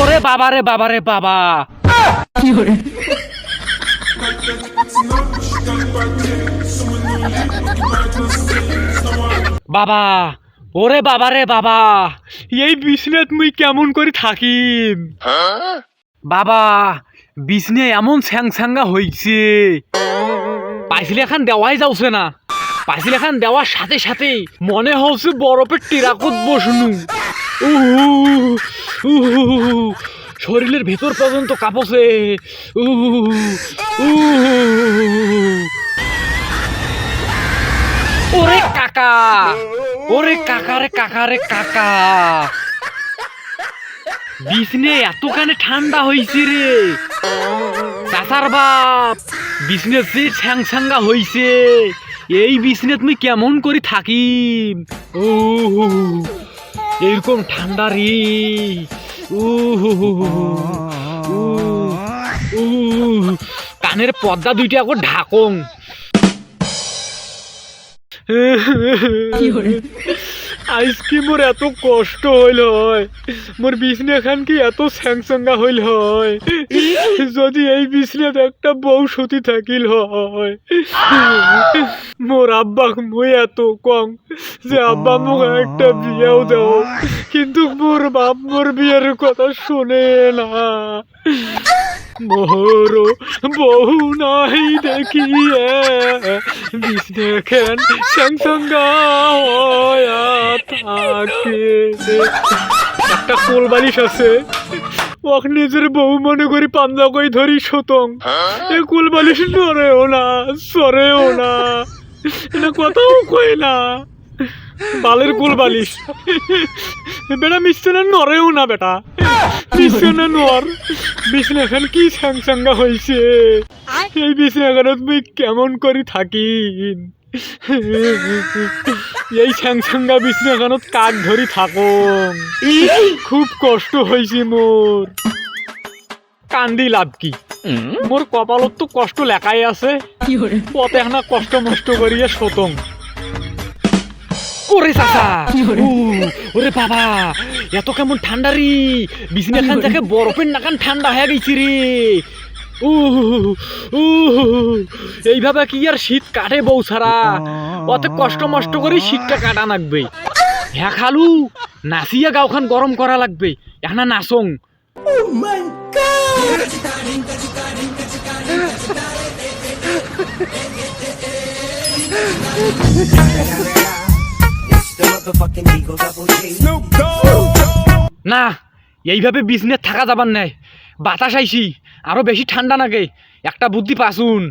ওরে বাবা রে বাবা বাবা। বাবা ওরে বাবা রে বাবা এই বিছনাত মুই কেমন করে থাকিম? বাবা বিছনে এমন স্যাং স্যাঙ্গা হইছে। পাইছিল এখন দেওয়াই যাওছে না। পাইছিল এখন দেওয়ার সাথে সাথে মনে হচ্ছে বরফের টিরাকত বসনু। উহু, উহু, শরীরের ভেতর পর্যন্ত উহু, উহু। ওরে কাকা ওরে কাকা রে কাকা বিছনে এতখানে ঠান্ডা হইছে রে চাচার বাপ বিছনে যে ছ্যাং ছ্যাঙ্গা হইছে এই বিছনে তুমি কেমন করে থাকিম ও এরকম ঠান্ডা রে উ কানের পর্দা দুইটা আকৌ ঢাকং। আজকে মোর এত কষ্ট হইল হয়। মোর বিছনা খান কি এত স্যাংসঙ্গা হইল হয়। যদি এই বিছনাত একটা বউ সতী থাকিল হয়। মোর আব্বা মই এত কম যে আব্বা মোক একটা বিয়েও দাও কিন্তু মোর বাপ মোর বিয়ের কথা শোনে না। মোর বহু নাই দেখিয়ে বিষ্ণু খেন সংসঙ্গা থাকে একটা কোল বালিশ আছে। ওক নিজের বউ মনে করি পান্দা কই ধরি সতং এ কোল বালিশ নড়েও না সরেও না। এটা কথাও কয় না। বালের কোল বালিশ। বেটা মিশছে নড়েও না বেটা। মিশছে না নর। এখন কি সাংসাঙ্গা হয়েছে এই বিছনাখানত মুই কেমন করি থাকিন এই স্যাংসাঙ্গা বিছনাখানত কাক ধরি থাকং খুব কষ্ট হয়েছে মোর। কান্দি লাভ কি? মোর কপালত তো কষ্ট লেখাই আছে। পথে না কষ্ট মষ্ট করিয়া সতং ওরে চাচা! ওরে বাবা! এত কেমন ঠান্ডা রে বিছনা খান থেকে বরফের নাকান ঠান্ডা হয়ে গেছি রে উ, উ, এইভাবে কি আর শীত কাটে বউ ছাড়া অত কষ্ট মষ্ট করে শীতটা কাটা লাগবে হ্যাঁ খালু নাচিয়া গাওখান গরম করা লাগবে। এখানে নাচং। না, এইভাবে বিজনেস থাকা যাবার নাই। বাতাস আইসি আরও বেশি ঠান্ডা নাগে। একটা বুদ্ধি পাসুন।